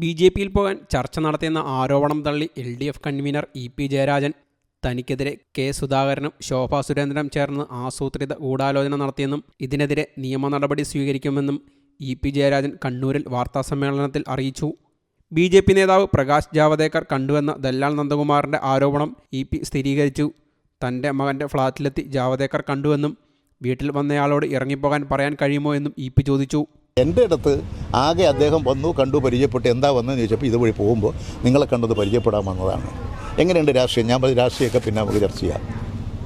B J പിയിൽ പോകാൻ ചർച്ച നടത്തിയെന്ന ആരോപണം തള്ളി L D F convener E P Jayarajan. തനിക്കെതിരെ കെ സുധാകരനും ശോഭാ സുരേന്ദ്രനും ചേർന്ന് ആസൂത്രിത ഗൂഢാലോചന നടത്തിയെന്നും ഇതിനെതിരെ നിയമ നടപടി സ്വീകരിക്കുമെന്നും ഇ പി ജയരാജൻ കണ്ണൂരിൽ വാർത്താസമ്മേളനത്തിൽ അറിയിച്ചു. ബി ജെ പി നേതാവ് പ്രകാശ് ജാവദേക്കർ കണ്ടുവെന്ന ദല്ലാൽ നന്ദകുമാറിന്റെ ആരോപണം ഇ പി സ്ഥിരീകരിച്ചു. തന്റെ മകന്റെ ഫ്ളാറ്റിലെത്തി ജാവദേക്കർ കണ്ടുവെന്നും വീട്ടിൽ വന്നയാളോട് ഇറങ്ങിപ്പോകാൻ പറയാൻ കഴിയുമോ എന്നും ഇ പി ചോദിച്ചു. എന്റെ അടുത്ത് ആകെ അദ്ദേഹം വന്നു കണ്ടു പരിചയപ്പെട്ട്. എന്താ വന്നതെന്ന് ചോദിച്ചപ്പോൾ ഇതുവഴി പോകുമ്പോൾ നിങ്ങളെ കണ്ടത് പരിചയപ്പെടാൻ വന്നതാണ്. എങ്ങനെയുണ്ട് രാഷ്ട്രീയം? ഞാൻ പറഞ്ഞു രാഷ്ട്രീയമൊക്കെ പിന്നെ നമുക്ക് ചർച്ച ചെയ്യാം.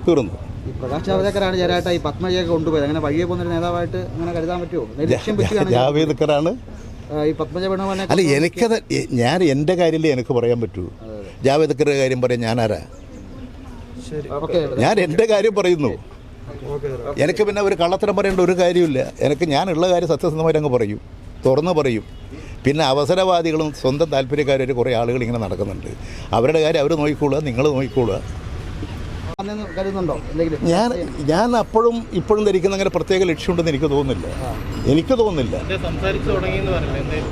തീർന്നു. ഈ പ്രകാശ് ജാവദേക്കറാണ് ചേരായിട്ട് ഈ പത്മജയൊക്കെ കൊണ്ടുപോയത്. അങ്ങനെ വഴിയെ പോകുന്ന ഒരു നേതാവായിട്ട് അങ്ങനെ കരുതാൻ പറ്റുമോ? ലക്ഷ്യം വെച്ചാണ് ജാവേദ്കറാണ്. ഈ പത്മജ അല്ല എനിക്കത് ഞാൻ എന്റെ കാര്യമല്ലേ എനിക്ക് പറയാൻ പറ്റൂ. ജാവേദ്കറുടെ കാര്യം പറയാൻ ഞാനാരാ? ഞാൻ എന്റെ കാര്യം പറയുന്നു. എനിക്ക് പിന്നെ ഒരു കള്ളത്തരം പറയേണ്ട ഒരു കാര്യമില്ല. എനിക്ക് ഞാനുള്ള കാര്യം സത്യസന്ധമായിട്ട് അങ്ങ് പറയും. തുറന്ന് പറയും. പിന്നെ അവസരവാദികളും സ്വന്തം താല്പര്യക്കാരും കുറേ ആളുകൾ ഇങ്ങനെ നടക്കുന്നുണ്ട്. അവരുടെ കാര്യം അവർ നോക്കിക്കൊള്ളുക നിങ്ങൾ നോക്കിക്കൊള്ളുക ഞാൻ ഞാൻ അപ്പോഴും ഇപ്പോഴും ധരിക്കുന്ന അങ്ങനെ പ്രത്യേക ലക്ഷ്യമുണ്ടെന്ന് എനിക്ക് തോന്നുന്നില്ല. എനിക്ക് തോന്നുന്നില്ല.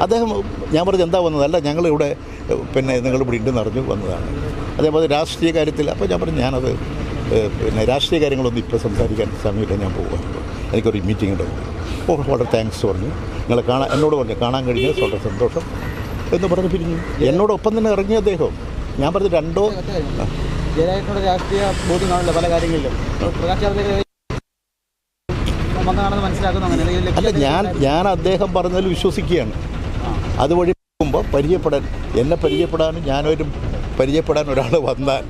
അദ്ദേഹം ഞാൻ പറഞ്ഞു എന്താ വന്നതല്ല അല്ല ഞങ്ങളിവിടെ പിന്നെ നിങ്ങൾ ഇവിടെ ഉണ്ടെന്ന് അറിഞ്ഞു വന്നതാണ്. അതേപോലെ രാഷ്ട്രീയ കാര്യത്തിൽ അപ്പോൾ ഞാൻ പറഞ്ഞു ഞാനത് പിന്നെ രാഷ്ട്രീയ കാര്യങ്ങളൊന്നും ഇപ്പോൾ സംസാരിക്കാൻ സമയമില്ല ഞാൻ പോവുകയാണ് എനിക്കൊരു മീറ്റിംഗ് ഉണ്ട്. ഓ വളരെ താങ്ക്സ് പറഞ്ഞു. നിങ്ങളെ കാണാൻ എന്നോട് പറഞ്ഞു കാണാൻ കഴിഞ്ഞത് വളരെ സന്തോഷം. എന്ന് പറഞ്ഞ് പിരിഞ്ഞു. എന്നോടൊപ്പം തന്നെ ഇറങ്ങി അദ്ദേഹം. ഞാൻ പറഞ്ഞു രണ്ടോ ജയരാജനോട് രാഷ്ട്രീയ ബോധ്യം കാണില്ല പല കാര്യങ്ങളിലും. പ്രകാശ് ജാവദേക്കർ വന്നതാണെന്ന് മനസ്സിലാക്കുന്നു അല്ല ഞാൻ ഞാൻ അദ്ദേഹം പറഞ്ഞതിൽ വിശ്വസിക്കുകയാണ്. അതുവഴി പോകുമ്പോൾ പരിചയപ്പെടാൻ എന്നെ പരിചയപ്പെടാനും ഞാനൊരു പരിചയപ്പെടാൻ ഒരാൾ വന്നാൽ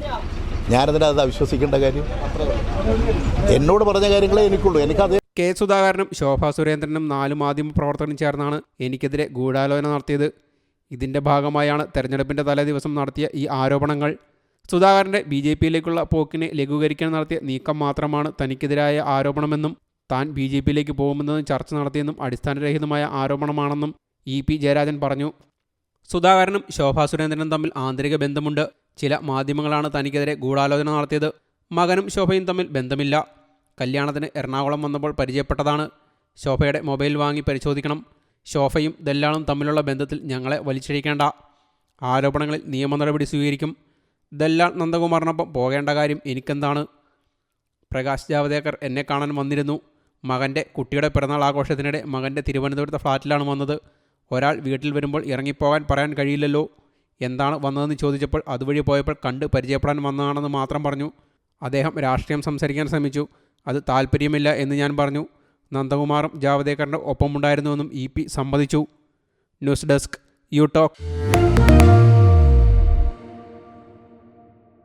ഞാനതിനകത്ത് അവിശ്വസിക്കേണ്ട കാര്യം? എന്നോട് പറഞ്ഞ കാര്യങ്ങളെ എനിക്കുള്ളൂ. എനിക്കത് കെ സുധാകരനും ശോഭാ സുരേന്ദ്രനും മാധ്യമ മാധ്യമപ്രവർത്തകരും ചേർന്നാണ് എനിക്കെതിരെ ഗൂഢാലോചന നടത്തിയത്. ഇതിന്റെ ഭാഗമായാണ് തെരഞ്ഞെടുപ്പിന്റെ തലേദിവസം നടത്തിയ ഈ ആരോപണങ്ങൾ. സുധാകരന്റെ ബി ജെ പിയിലേക്കുള്ള പോക്കിനെ ലഘൂകരിക്കാൻ നടത്തിയ നീക്കം മാത്രമാണ് തനിക്കെതിരായ ആരോപണമെന്നും താൻ ബി ജെ പിയിലേക്ക് പോകുമെന്നതും ചർച്ച നടത്തിയെന്നും അടിസ്ഥാനരഹിതമായ ആരോപണമാണെന്നും ഇ പി ജയരാജൻ പറഞ്ഞു. സുധാകരനും ശോഭാ സുരേന്ദ്രനും തമ്മിൽ ആന്തരിക ബന്ധമുണ്ട്. ചില മാധ്യമങ്ങളാണ് തനിക്കെതിരെ ഗൂഢാലോചന നടത്തിയത്. മകനും ശോഭയും തമ്മിൽ ബന്ധമില്ല. കല്യാണത്തിന് എറണാകുളം വന്നപ്പോൾ പരിചയപ്പെട്ടതാണ്. ശോഭയുടെ മൊബൈൽ വാങ്ങി പരിശോധിക്കണം. ശോഭയും ദല്ലാളും തമ്മിലുള്ള ബന്ധത്തിൽ ഞങ്ങളെ വലിച്ചിഴിക്കേണ്ട. ആരോപണങ്ങളിൽ നിയമ നടപടി സ്വീകരിക്കും. ദല്ലാൾ നന്ദകുമാറിനൊപ്പം പോകേണ്ട കാര്യം എനിക്കെന്താണ്? പ്രകാശ് ജാവദേക്കർ എന്നെ കാണാൻ വന്നിരുന്നു. മകന്റെ കുട്ടിയുടെ പിറന്നാൾ ആഘോഷത്തിനിടെ മകന്റെ തിരുവനന്തപുരത്തെ ഫ്ലാറ്റിലാണ് വന്നത്. ഒരാൾ വീട്ടിൽ വരുമ്പോൾ ഇറങ്ങിപ്പോകാൻ പറയാൻ കഴിയില്ലല്ലോ. എന്താണ് വന്നതെന്ന് ചോദിച്ചപ്പോൾ അതുവഴി പോയപ്പോൾ കണ്ട് പരിചയപ്പെടാൻ വന്നതാണെന്ന് മാത്രം പറഞ്ഞു. അദ്ദേഹം രാഷ്ട്രീയം സംസാരിക്കാൻ ശ്രമിച്ചു. അത് താല്പര്യമില്ല എന്ന് ഞാൻ പറഞ്ഞു. നന്ദകുമാറും ജാവദേക്കറിന്റെ ഒപ്പമുണ്ടായിരുന്നുവെന്നും ഇ പി സമ്മതിച്ചു. News desk you talk.